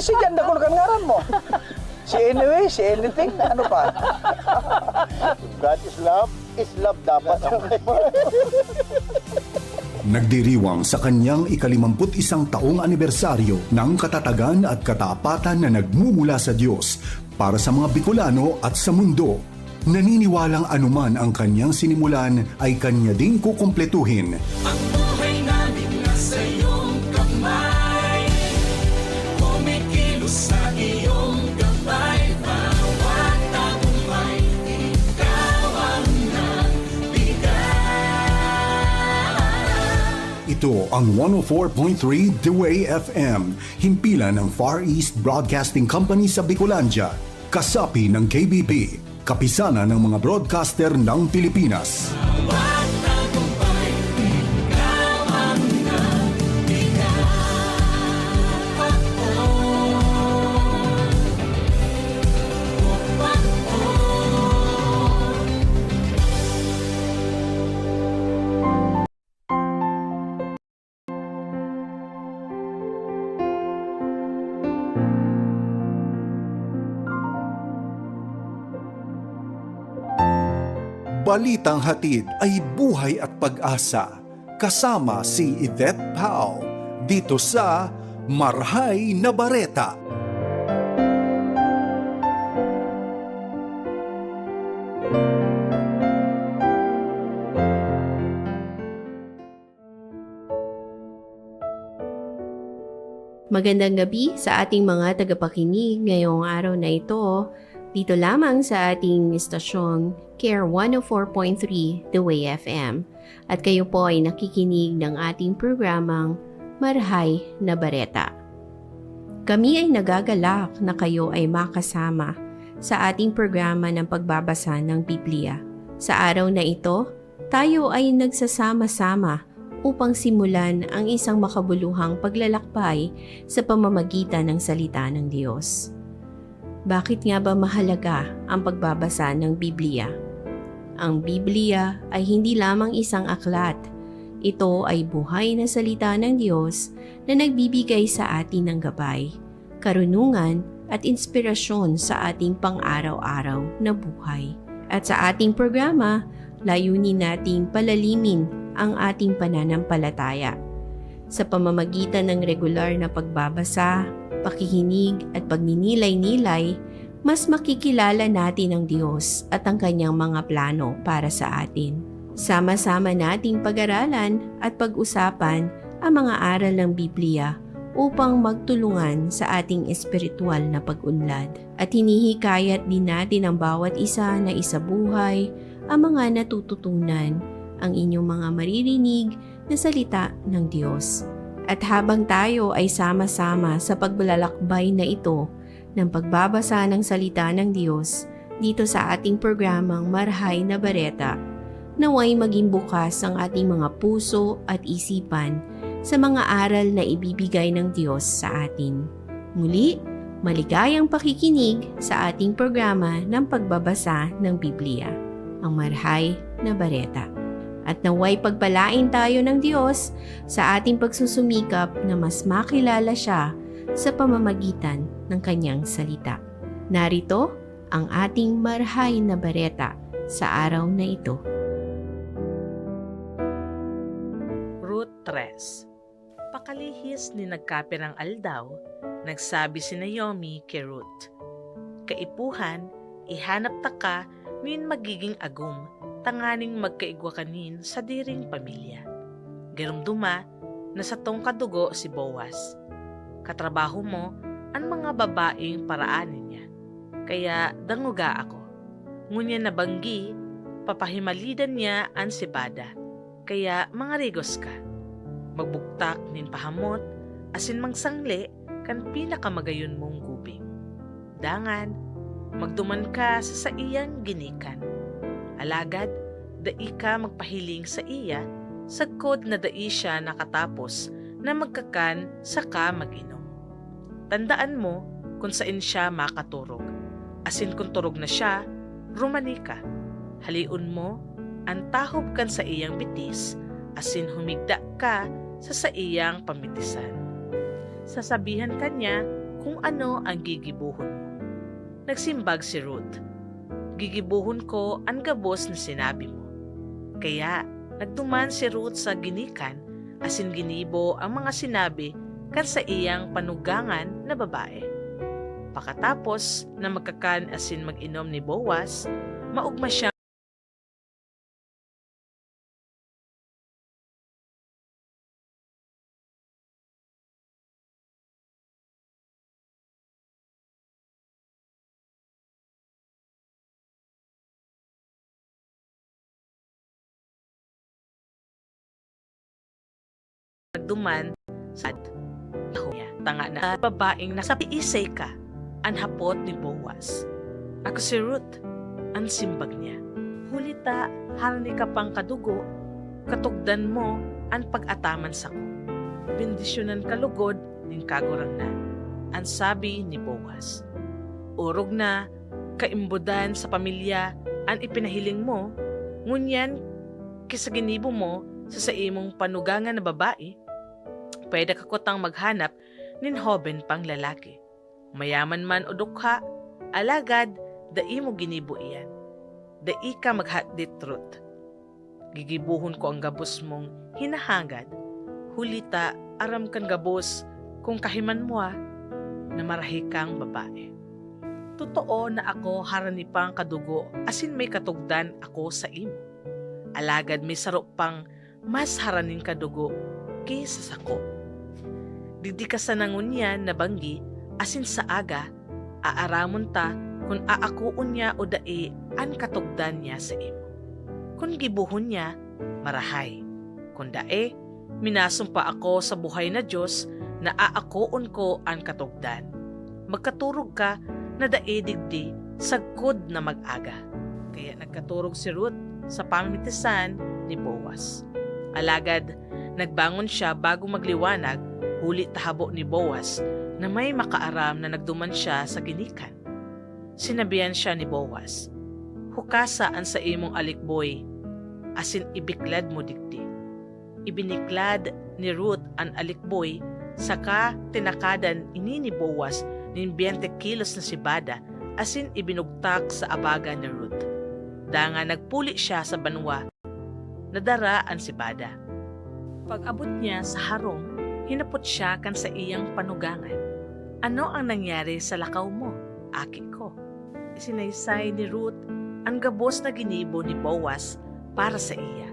si Jan na kung ngaran mo. Si anyway, si anything, ano pa? God is love, is love dapat. Nagdiriwang sa kanyang ikalimamput isang taong anibersaryo ng katatagan at katapatan na nagmumula sa Diyos para sa mga Bicolano at sa mundo. Naniniwalang anuman ang kanyang sinimulan ay kanya ding kukumpletuhin. Ang Ito ang 104.3 The Way FM, himpilan ng Far East Broadcasting Company sa Bicolandia, kasapi ng KBP, kapisana ng mga broadcaster ng Pilipinas. Bawat Balitang hatid ay buhay at pag-asa. Kasama si Yvette Pau dito sa Marhay na Bareta. Magandang gabi sa ating mga tagapakinig ngayong araw na ito. Dito lamang sa ating istasyong Care 104.3 The Way FM. At kayo po ay nakikinig ng ating programang Marhay na Bareta. Kami ay nagagalak na kayo ay makasama sa ating programa ng pagbabasa ng Biblia. Sa araw na ito, tayo ay nagsasama-sama upang simulan ang isang makabuluhang paglalakbay sa pamamagitan ng salita ng Diyos. Bakit nga ba mahalaga ang pagbabasa ng Biblia? Ang Biblia ay hindi lamang isang aklat. Ito ay buhay na salita ng Diyos na nagbibigay sa atin ng gabay, karunungan at inspirasyon sa ating pang-araw-araw na buhay. At sa ating programa, layunin nating palalimin ang ating pananampalataya. Sa pamamagitan ng regular na pagbabasa, pakikinig at pagninilay-nilay, mas makikilala natin ang Diyos at ang kanyang mga plano para sa atin. Sama-sama nating pag-aralan at pag-usapan ang mga aral ng Biblia upang magtulungan sa ating espiritual na pag-unlad. At hinihikayat din natin ang bawat isa na isabuhay ang mga natututunan ang inyong mga maririnig na salita ng Diyos. At habang tayo ay sama-sama sa pagbalalakbay na ito ng pagbabasa ng salita ng Diyos dito sa ating programang Marhay na Bareta, naway maging bukas ang ating mga puso at isipan sa mga aral na ibibigay ng Diyos sa atin. Muli, maligayang pakikinig sa ating programa ng pagbabasa ng Biblia, ang Marhay na Bareta at naway pagpalain tayo ng Diyos sa ating pagsusumikap na mas makilala siya sa pamamagitan ng kanyang salita. Narito ang ating marhay na bareta sa araw na ito. Ruth 3 Pakalihis ni nagkapirang aldaw, nagsabi si Naomi kay Ruth, Kaipuhan, ihanap ta ka, nin magiging agum, tanganing magkaigwa kanin sa diring pamilya. Garumduma, na sa tong kadugo si Boaz. Katrabaho mo, ang mga babaeng paraanin niya. Kaya danguga ako. Ngunya nabanggi, papahimalidan niya ang sibada. Kaya mga rigos ka. Magbuktak nin pahamot, asin mang sangli, kan pinakamagayon mong gubing. Dangan, magduman ka sa sa iyang ginikan Alagad, dai ka magpahiling sa iya, sagkod na dai siya nakatapos na magkakan sa ka mag-inom. Tandaan mo kung saan siya makaturog. Asin kung turog na siya, rumani ka. Haliun mo, ang tahob kan sa iyang bitis, asin humigda ka sa sa iyang pamitisan. Sasabihan kanya, kung ano ang gigibuhon mo. Nagsimbag si Ruth. Gigibuhon ko ang gabos na sinabi mo. Kaya nagduman si Ruth sa ginikan asin ginibo ang mga sinabi kan sa iyang panugangan na babae. Pakatapos na magkakan asin mag-inom ni Boaz, maugma siya nagduman sa niya. Tanga na babaeng nasa piisay ka, ang hapot ni Boaz. Ako si Ruth, ang simbag niya. Hulita, harni ka pang kadugo, katugdan mo ang pag-ataman sa ko. Bendisyonan kalugod, ning kagurang na. Ang sabi ni Boaz. Urog na, kaimbudan sa pamilya, ang ipinahiling mo, ngunyan, kisa ginibo mo, sa sa imong panugangan na babae, pwede ka kutang maghanap nin hoben pang lalaki. Mayaman man o dukha, alagad, dai mo ginibo iyan. Dai ka maghatdit truth. Gigibuhon ko ang gabos mong hinahangad. Hulita, aram kan gabos, kung kahiman mo ah, na marahi kang babae. Totoo na ako haranipang kadugo asin may katugdan ako sa imo. Alagad may sarok pang mas haraning kadugo kaysa sako. Didi ka sa nangunyan na banggi asin sa aga, aaramon ta kung aakuon niya o dae an katugdan niya sa imo. Kung gibuhon niya, marahay. Kung dae, minasumpa ako sa buhay na Diyos na aakuon ko an katugdan. Magkaturog ka na dae digdi sagkod na mag-aga. Kaya nagkaturog si Ruth sa pamitisan ni Boaz. Alagad, nagbangon siya bago magliwanag, huli tahabo ni Boaz na may makaaram na nagduman siya sa ginikan. Sinabihan siya ni Boaz, Hukasa ang sa imong alikboy, asin ibiklad mo digdi. Ibiniklad ni Ruth ang alikboy, saka tinakadan ini ni Boaz nin 20 kilos na sibada, asin ibinugtak sa abaga ni Ruth. Danga nagpuli siya sa banwa nadara ang sibada. Pag abot niya sa harong, hinapot siya kan sa iyang panugangan. Ano ang nangyari sa lakaw mo, aki ko? Sinaysay ni Ruth ang gabos na ginibo ni Boaz para sa iya.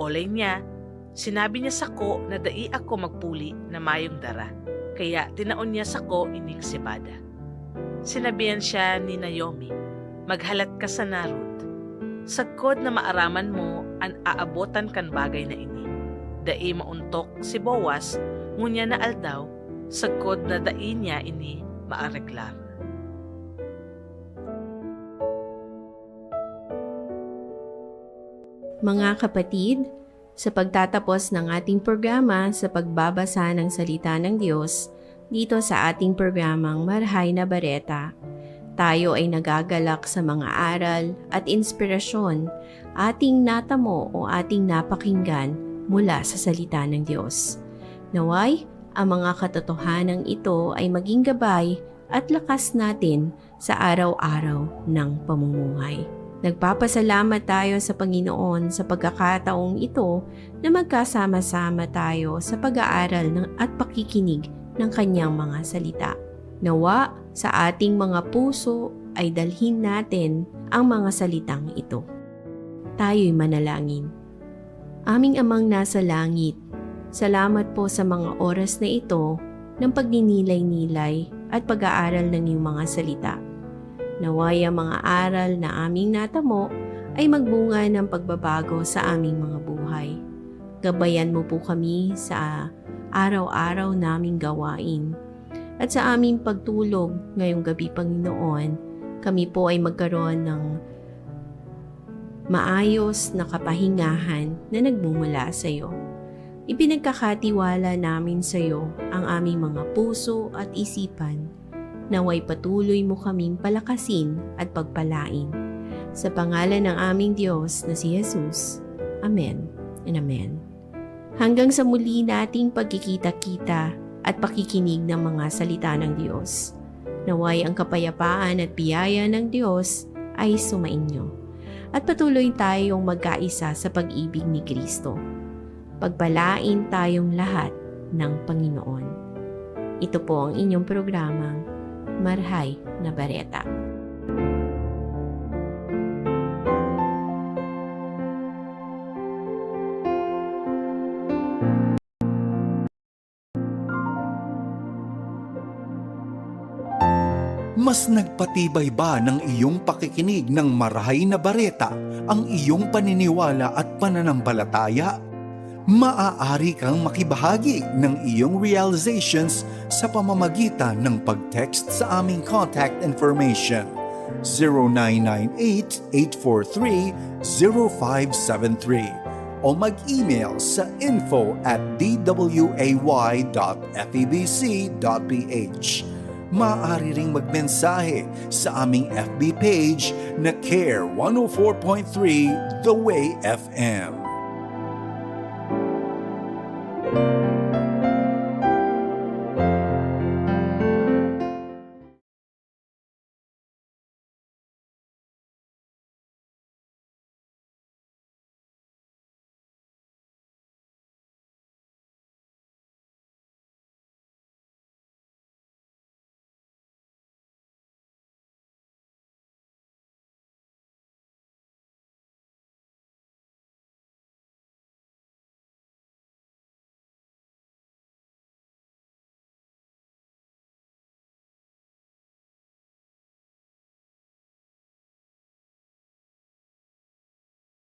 Olay niya, sinabi niya sa ko na dai ako magpuli na mayong dara, kaya tinaon niya sa ko ining sibada. Sinabihan siya ni Naomi, maghalat ka sa na Ruth. Sagkod na maaraman mo an aabotan kan bagay na ini. Dai mauntok si Boaz, ngunya na aldaw, sagkod na dai niya ini maareglar. Mga kapatid, sa pagtatapos ng ating programa sa pagbabasa ng salita ng Diyos, dito sa ating programang Marhay na Bareta, tayo ay nagagalak sa mga aral at inspirasyon ating natamo o ating napakinggan mula sa salita ng Diyos. Naway, ang mga katotohanan ito ay maging gabay at lakas natin sa araw-araw ng pamumuhay. Nagpapasalamat tayo sa Panginoon sa pagkakataong ito na magkasama-sama tayo sa pag-aaral ng at pakikinig ng kanyang mga salita. Nawa sa ating mga puso ay dalhin natin ang mga salitang ito. Tayo'y manalangin. Aming amang nasa langit, salamat po sa mga oras na ito ng pagninilay-nilay at pag-aaral ng iyong mga salita. Naway ang mga aral na aming natamo ay magbunga ng pagbabago sa aming mga buhay. Gabayan mo po kami sa araw-araw naming gawain. At sa aming pagtulog ngayong gabi, Panginoon, kami po ay magkaroon ng maayos na kapahingahan na nagmumula sa iyo. Ipinagkakatiwala namin sa iyo ang aming mga puso at isipan naway patuloy mo kaming palakasin at pagpalain. Sa pangalan ng aming Diyos na si Jesus. Amen and Amen. Hanggang sa muli nating pagkikita-kita at pakikinig ng mga salita ng Diyos. Naway ang kapayapaan at biyaya ng Diyos ay sumainyo. At patuloy tayong magkaisa sa pag-ibig ni Kristo. Pagpalain tayong lahat ng Panginoon. Ito po ang inyong programang Marhay na Bareta. Mas nagpatibay ba ng iyong pakikinig ng marahay na bareta ang iyong paniniwala at pananampalataya? Maaari kang makibahagi ng iyong realizations sa pamamagitan ng pag-text sa aming contact information 0998-843-0573 o mag-email sa info at dway.febc.ph maaari ring magmensahe sa aming FB page na Care 104.3 The Way FM.